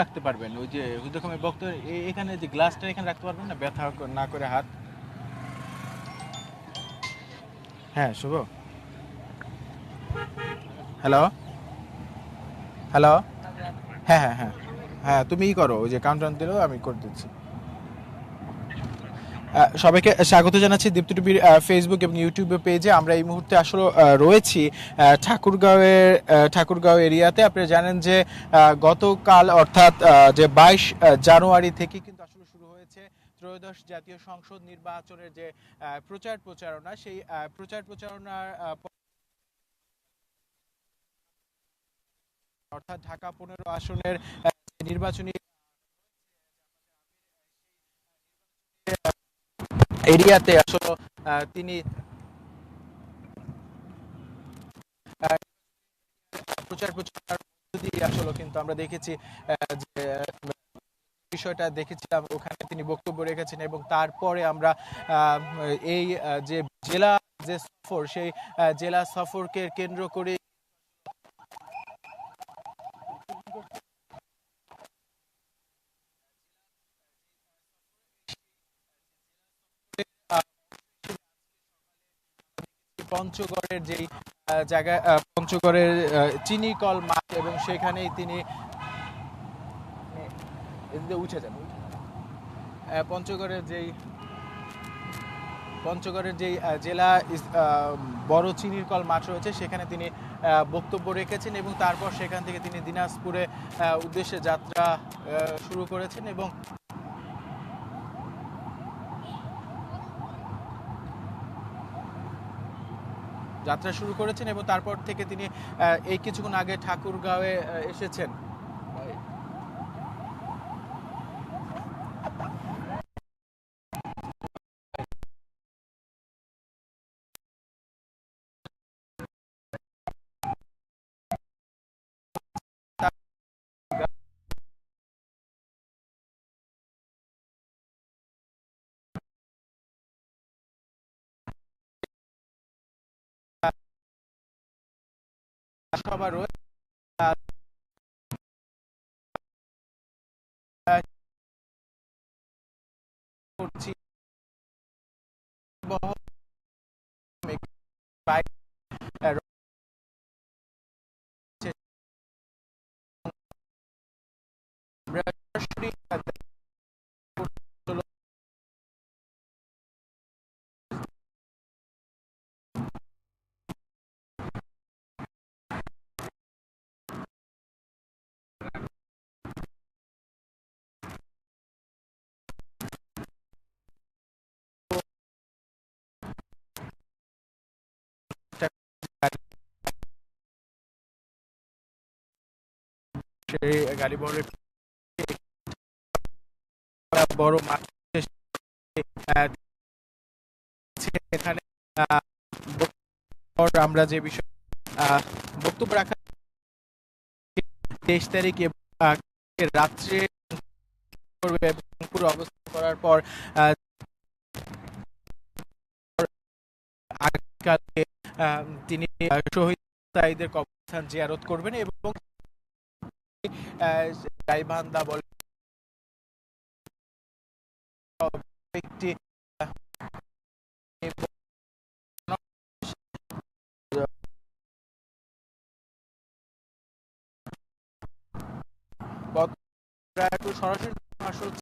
রাখতে পারবেন। ওই যে হুদরকমের বক্ত এখানে যে গ্লাসটা এখানে রাখতে পারবেন না, ব্যথা না করে হাত। হ্যাঁ শুভ। হ্যালো? হ্যালো? হ্যাঁ হ্যাঁ হ্যাঁ। হ্যাঁ তুমি ই করো, ওই যে কাউন্টার দিলেও আমি করে দিচ্ছি। সবাইকে স্বাগত জানাচ্ছি দীপ্ত টিভির ফেসবুক এবং ইউটিউবে পেজে। আমরা এই মুহূর্তে আসলে রয়েছি ঠাকুরগাঁওয়ের ঠাকুরগাঁও এরিয়াতে। আপনারা জানেন যে গতকাল, অর্থাৎ যে বাইশ জানুয়ারি থেকে কিন্তু আসলে শুরু হয়েছে ত্রয়োদশ জাতীয় সংসদ নির্বাচনের যে প্রচার প্রচারণা, সেই প্রচার প্রচারণার অর্থাৎ ঢাকা পনেরো আসনের নির্বাচনী এরিয়াতে আসলে তিনি প্রচার প্রচার আসলে কিন্তু আমরা দেখেছি যে, বিষয়টা দেখেছিলাম, ওখানে তিনি বক্তব্য রেখেছেন এবং তারপরে আমরা এই যে জেলা যে সফর, সেই জেলা সফরকে কেন্দ্র করে পঞ্চগড়ের যেই জায়গা পঞ্চগড়ের আহ, চিনিকল মাঠ এবং সেখানেই তিনি উঠে যান পঞ্চগড়ের যেই পঞ্চগড়ের যেই জেলা বড় চিনিরকল মাঠ রয়েছে সেখানে তিনি বক্তব্য রেখেছেন এবং তারপর সেখান থেকে তিনি দিনাজপুরে উদ্দেশ্যে যাত্রা শুরু করেছেন এবং যাত্রা শুরু করেছেন এবং তারপর থেকে তিনি এই কিছুক্ষণ আগে ঠাকুরগাঁওয়ে এসেছেন। সভা রয়েছে। আমরা গাড়ি বড় মাঠ বক্তব্য আমরা যে বিষয় বক্তব্য রাখা তেইশ তারিখ রাত্রে পুরো অবস্থান করার পর তিনি শহীদ জিয়ারত করবেন এবং গাইবান্ধা বলে একটি সরাসরি